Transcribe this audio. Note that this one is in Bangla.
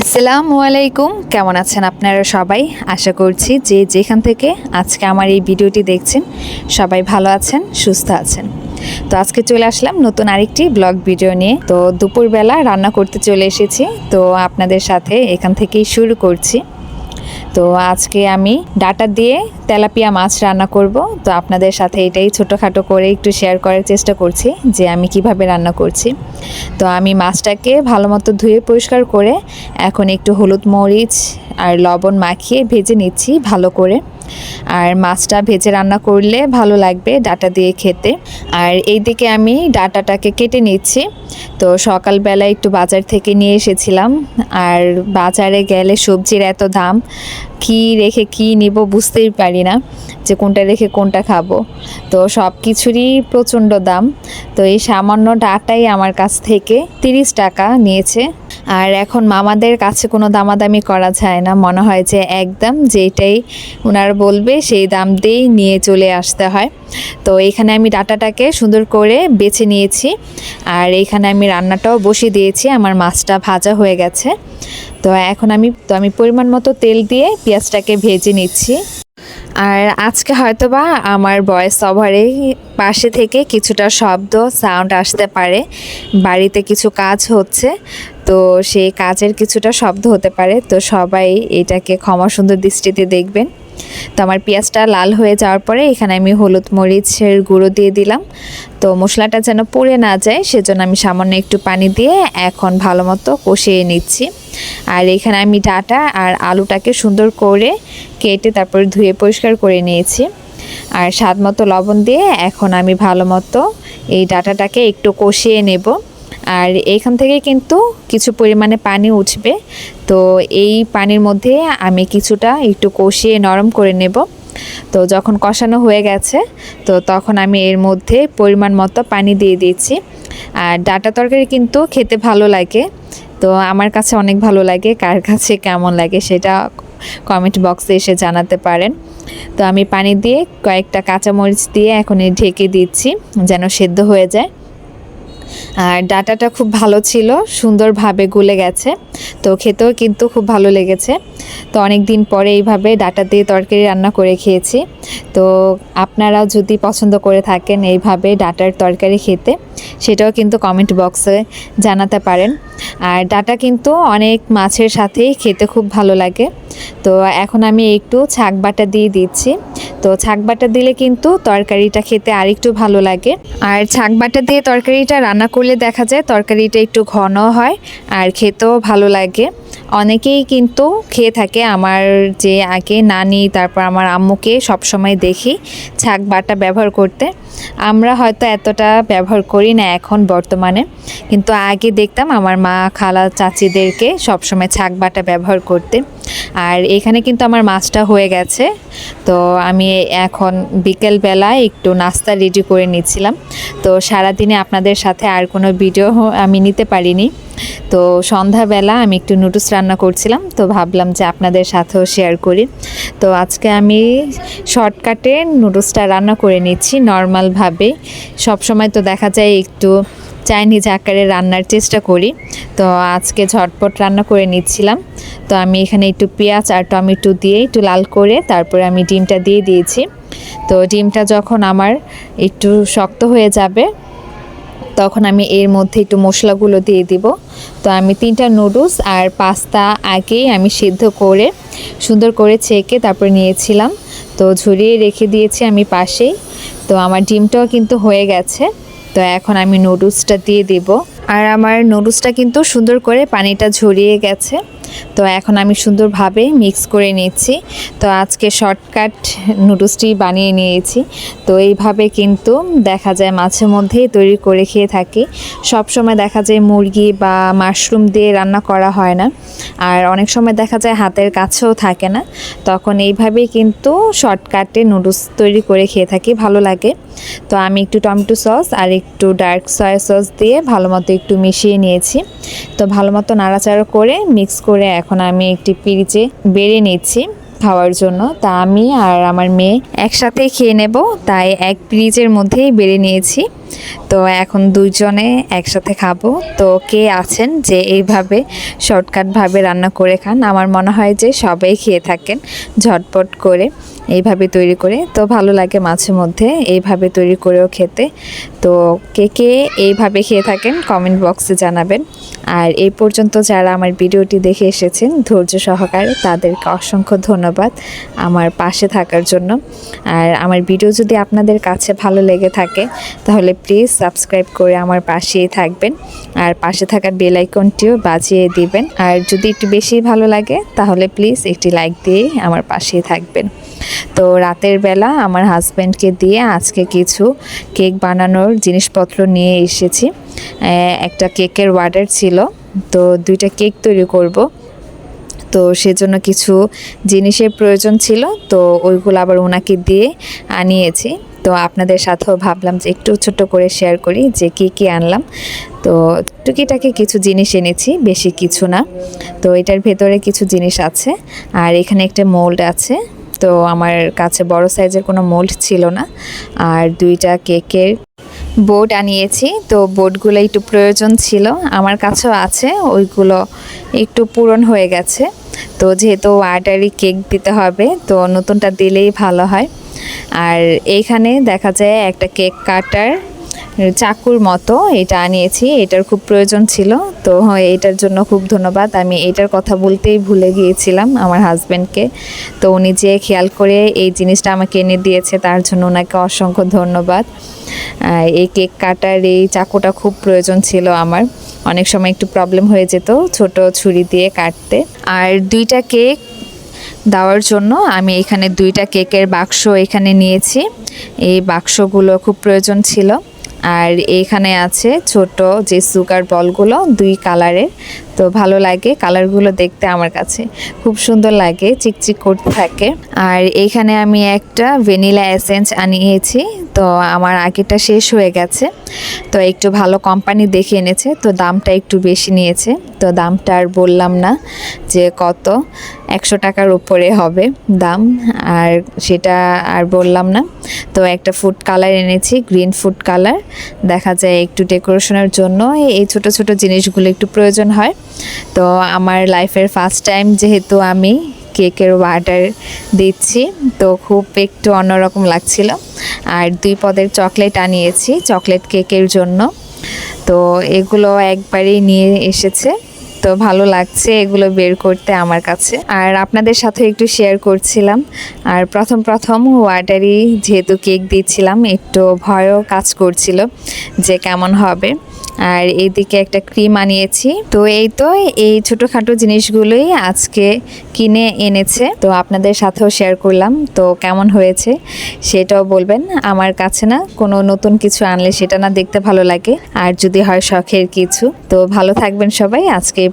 আসসালামু আলাইকুম। কেমন আছেন আপনারা সবাই? আশা করছি যে যেখান থেকে আজকে আমার এই ভিডিওটি দেখছেন, সবাই ভালো আছেন, সুস্থ আছেন। তো আজকে চলে আসলাম নতুন আরেকটি ব্লগ ভিডিও নিয়ে। তো দুপুরবেলা রান্না করতে চলে এসেছি। তো আপনাদের সাথে এখান থেকেই শুরু করছি। তো আজকে আমি ডাটা দিয়ে তেলাপিয়া মাছ রান্না করব। তো আপনাদের সাথে এটাই ছোটোখাটো করে একটু শেয়ার করার চেষ্টা করছি যে আমি কীভাবে রান্না করছি। তো আমি মাছটাকে ভালো মতো ধুয়ে পরিষ্কার করে এখন একটু হলুদ মরিচ আর লবণ মাখিয়ে ভেজে নিচ্ছি ভালো করে। আর মাছটা ভেজে রান্না করলে ভালো লাগবে ডাটা দিয়ে খেতে। আর এইদিকে আমি ডাটাটাকে কেটে নিচ্ছি। তো সকালবেলা একটু বাজার থেকে নিয়ে এসেছিলাম। আর বাজারে গেলে সবজির এত দাম, কি রেখে কি নিব বুঝতেই পারি না যে কোনটা রেখে কোনটা খাব। তো সব কিছুরই প্রচণ্ড দাম। তো এই সামান্য ডাটাই আমার কাছ থেকে তিরিশ টাকা নিয়েছে। আর এখন মামাদের কাছে কোনো দামাদামি করা যায় না। মনে হয় যে একদম যেটাই ওনারা বলবে সেই দাম দিয়েই নিয়ে চলে আসতে হয়। তো এখানে আমি ডাটাটাকে সুন্দর করে বেছে নিয়েছি আর এখানে আমি রান্নাটাও বসিয়ে দিয়েছি। আমার মাছটা ভাজা হয়ে গেছে। তো এখন আমি, তো আমি পরিমাণ মতো তেল দিয়ে পেঁয়াজটাকে ভেজে নিচ্ছি। আর আজকে হয়তোবা আমার ভয়েস ওভারে পাশে থেকে কিছুটা শব্দ সাউন্ড আসতে পারে। বাড়িতে কিছু কাজ হচ্ছে, তো সেই কাজের কিছুটা শব্দ হতে পারে। তো সবাই এটাকে ক্ষমা সুন্দর দৃষ্টিতে দেখবেন। তো আমার পেঁয়াজটা লাল হয়ে যাওয়ার পরে এখানে আমি হলুদ মরিচের গুঁড়ো দিয়ে দিলাম। তো মশলাটা যেন পুড়ে না যায়, সেজন্য আমি সামান্য একটু পানি দিয়ে এখন ভালো মতো কষিয়ে নিচ্ছি। আর এখানে আমি ডাটা আর আলুটাকে সুন্দর করে কেটে তারপর ধুয়ে পরিষ্কার করে নিয়েছি। আর স্বাদ মতো লবণ দিয়ে এখন আমি ভালো মতো এই ডাটাটাকে একটু কষিয়ে নেব। আর এইখান থেকে কিন্তু কিছু পরিমাণে পানি উঠবে। তো এই পানির মধ্যে আমি কিছুটা একটু কষিয়ে নরম করে নেব। তো যখন কষানো হয়ে গেছে, তো তখন আমি এর মধ্যে পরিমাণ মতো পানি দিয়ে দিচ্ছি। আর ডাটা তরকারি কিন্তু খেতে ভালো লাগে। তো আমার কাছে অনেক ভালো লাগে, কার কাছে কেমন লাগে সেটা কমেন্ট বক্সে এসে জানাতে পারেন। তো আমি পানি দিয়ে কয়েকটা কাঁচামরিচ দিয়ে এখন ঢেকে দিচ্ছি যেন সেদ্ধ হয়ে যায়। আর ডাটাটা খুব ভালো ছিল সুন্দরভাবে গুলে গেছে। তো খেতেও কিন্তু খুব ভালো লেগেছে। তো অনেক দিন পরে এইভাবে ডাটা দিয়ে তরকারি রান্না করে খেয়েছি। তো আপনারা যদি পছন্দ করে থাকেন এইভাবে ডাটার তরকারি খেতে, সেটাও কিন্তু কমেন্ট বক্সে জানাতে পারেন। আর ডাটা কিন্তু অনেক মাছের সাথেই খেতে খুব ভালো লাগে। তো এখন আমি একটু ছাক বাটা দিয়ে দিচ্ছি। তো ছাক বাটা দিলে কিন্তু তরকারিটা খেতে আরেকটু ভালো লাগে। আর ছাক বাটা দিয়ে তরকারিটা রান্না করলে দেখা যায় তরকারিটা একটু ঘন হয় আর খেতেও ভালো লাগে অনেকেই কিন্তু খেয়ে থাকে। আমার যে আগে নানি, তারপর আমার আম্মুকে সবসময় দেখি ছাক বাটা ব্যবহার করতে। আমরা হয়তো এতটা ব্যবহার করি না এখন বর্তমানে। কিন্তু আগে দেখতাম আমার মা, খালা, চাচিদেরকে সবসময় ছাক বাটা ব্যবহার করতে আর এখানে কিন্তু আমার মাছটা হয়ে গেছে। তো আমি এখন বিকেলবেলায় একটু নাস্তা রেডি করে নিচ্ছিলাম। তো সারাদিনে আপনাদের সাথে আর কোনো ভিডিও আমি নিতে পারিনি। তো সন্ধ্যাবেলা আমি একটু নুডলস রান্না করছিলাম। তো ভাবলাম যে আপনাদের সাথেও শেয়ার করি। তো আজকে আমি শর্টকাটে নুডলসটা রান্না করে নিচ্ছি। নর্মালভাবে সবসময় তো দেখা যায় একটু চাইনিজ আকারে রান্নার চেষ্টা করি। তো আজকে ঝটপট রান্না করে নিচ্ছিলাম। তো আমি এখানে একটু পেঁয়াজ আর টমেটো দিয়ে একটু লাল করে তারপরে আমি ডিমটা দিয়ে দিয়েছি। তো ডিমটা যখন আমার একটু শক্ত হয়ে যাবে, তখন আমি এর মধ্যে একটু মশলাগুলো দিয়ে দিব। তো আমি তিনটা নুডলস আর পাস্তা আগেই আমি সিদ্ধ করে, সুন্দর করে ছেঁকে তারপরে নিয়েছিলাম। তো ঝরিয়ে রেখে দিয়েছি আমি পাশেই। তো আমার ডিমটাও কিন্তু হয়ে গেছে। তো এখন আমি নুডলসটা দিয়ে দেব। আর আমার নুডলসটা কিন্তু সুন্দর করে পানিটা ঝরিয়ে গেছে। তো এখন আমি সুন্দরভাবে মিক্স করে নিচ্ছি। তো আজকে শর্টকাট নুডলসটি বানিয়ে নিয়েছি। তো এইভাবে কিন্তু দেখা যায় মাঝে মধ্যেই তৈরি করে খেয়ে থাকি। সব সময় দেখা যায় মুরগি বা মাশরুম দিয়ে রান্না করা হয় না। আর অনেক সময় দেখা যায় হাতের কাছেও থাকে না। তখন এইভাবেই কিন্তু শর্টকাটে নুডলস তৈরি করে খেয়ে থাকি, ভালো লাগে। তো আমি একটু টমেটো সস আর একটু ডার্ক সয়া সস দিয়ে ভালো মতো একটু মিশিয়ে নিয়েছি। তো ভালো মতো নাড়াচাড়া করে মিক্স করে এখন আমি একটি পিরিচে বেড়ে নিচ্ছি খাওয়ার জন্য। তা আমি আর আমার মেয়ে একসাথে খেয়ে নেব, তাই এক পিরিচের মধ্যেই বেড়ে নিয়েছি। তো এখন দুজনে একসাথে খাব। তো কে আছেন যে এইভাবে শর্টকাটভাবে রান্না করে খান? আমার মনে হয় যে সবাই খেয়ে থাকেন ঝটপট করে। এইভাবে তৈরি করে, তো ভালো লাগে মাঝে মধ্যে এইভাবে তৈরি করেও খেতে। তো কে কে এইভাবে খেয়ে থাকেন কমেন্ট বক্সে জানাবেন। আর এই পর্যন্ত যারা আমার ভিডিওটি দেখে এসেছেন, ধৈর্য সহকারে তাদেরকে অসংখ্য ধন্যবাদ আমার পাশে থাকার জন্য। আর আমার ভিডিও যদি আপনাদের কাছে ভালো লেগে থাকে, তাহলে প্লিজ সাবস্ক্রাইব করে আমার পাশেই থাকবেন। আর পাশে থাকার বেল আইকনটিও বাজিয়ে দিবেন। আর যদি একটু বেশি ভালো লাগে, তাহলে প্লিজ একটি লাইক দিয়ে আমার পাশেই থাকবেন। তো রাতের বেলা আমার হাজব্যান্ডকে দিয়ে আজকে কিছু কেক বানানোর জিনিসপত্র নিয়ে এসেছি। একটা কেকের অর্ডার ছিল, তো দুইটা কেক তৈরি করব। তো সেজন্য কিছু জিনিসের প্রয়োজন ছিল, তো ওইগুলো আবার ওনাকে দিয়ে আনিয়েছি। তো আপনাদের সাথেও ভাবলাম যে একটু ছোট করে শেয়ার করি যে কী কী আনলাম। তো টুকিটাকি কিছু জিনিস এনেছি, বেশি কিছু না। তো এটার ভেতরে কিছু জিনিস আছে, আর এখানে একটা মোল্ড আছে। তো আমার কাছে বড় সাইজের কোনো মোল্ড ছিল না। আর দুইটা কেকের বোর্ড আনিয়েছি, তো বোর্ডগুলো একটু প্রয়োজন ছিল। আমার কাছেও আছে, ওইগুলো একটু পূরণ হয়ে গেছে। তো যেহেতু অর্ডারই কেক দিতে হবে, তো নতুনটা দিলেই ভালো হয়। আর এইখানে দেখা যায় একটা কেক কাটার চাকুর মতো এটা আনিয়েছি, এটার খুব প্রয়োজন ছিল। তো হয়, এটার জন্য খুব ধন্যবাদ। আমি এটার কথা বলতেই ভুলে গিয়েছিলাম আমার হাজব্যান্ডকে তো উনি যে খেয়াল করে এই জিনিসটা আমাকে এনে দিয়েছে, তার জন্য ওনাকে অসংখ্য ধন্যবাদ। এই কেক কাটার এই চাকুটা খুব প্রয়োজন ছিল আমার। অনেক সময় একটু প্রবলেম হয়ে যেত ছোট ছুরি দিয়ে কাটতে। আর দুইটা কেক দেওয়ার জন্য আমি এখানে দুইটা কেকের বাক্স এখানে নিয়েছি। এই বাক্সগুলো খুব প্রয়োজন ছিল। আর এখানে আছে ছোট যে সুগার বলগুলো দুই কালারের। তো ভালো লাগে কালারগুলো দেখতে আমার কাছে। খুব সুন্দর লাগে, চিকচিক করতে থাকে। আর এইখানে আমি একটা ভ্যানিলা এসেন্স আনিয়েছি, তো আমার আগেটা শেষ হয়ে গেছে। তো একটু ভালো কোম্পানি দেখে এনেছে, তো দামটা একটু বেশি নিয়েছে। তো দামটা আর বললাম না যে কত, একশো টাকার উপরে হবে দাম। আর সেটা আর বললাম না। তো একটা ফুড কালার এনেছি, গ্রিন ফুড কালার। দেখা যায় একটু ডেকোরেশনের জন্য এই ছোট ছোট জিনিসগুলো একটু প্রয়োজন হয়। তো আমার লাইফের ফার্স্ট টাইম যেহেতু আমি কেকের ওয়াটার দিচ্ছি, তো খুব একটু অন্যরকম লাগছিল। আর দুই পদের চকলেট আনিয়েছি চকলেট কেকের জন্য। তো এগুলো একবারেই নিয়ে এসেছে। তো ভালো লাগছে এগুলো বের করতে আমার কাছে। আর আপনাদের সাথে একটু শেয়ার করছিলাম। আর প্রথম প্রথম ওয়াটারি যেহেতু কেক দিচ্ছিলাম, একটু ভয়ও কাজ করছিল যে কেমন হবে। আর এইদিকে একটা ক্রিম আনিয়েছি। তো এই তো এই ছোটোখাটো জিনিসগুলোই আজকে কিনে এনেছে। তো আপনাদের সাথেও শেয়ার করলাম। তো কেমন হয়েছে সেটাও বলবেন। আমার কাছে না কোনো নতুন কিছু আনলে সেটা না দেখতে ভালো লাগে। আর যদি হয় শখের কিছু। তো ভালো থাকবেন সবাই। আজকে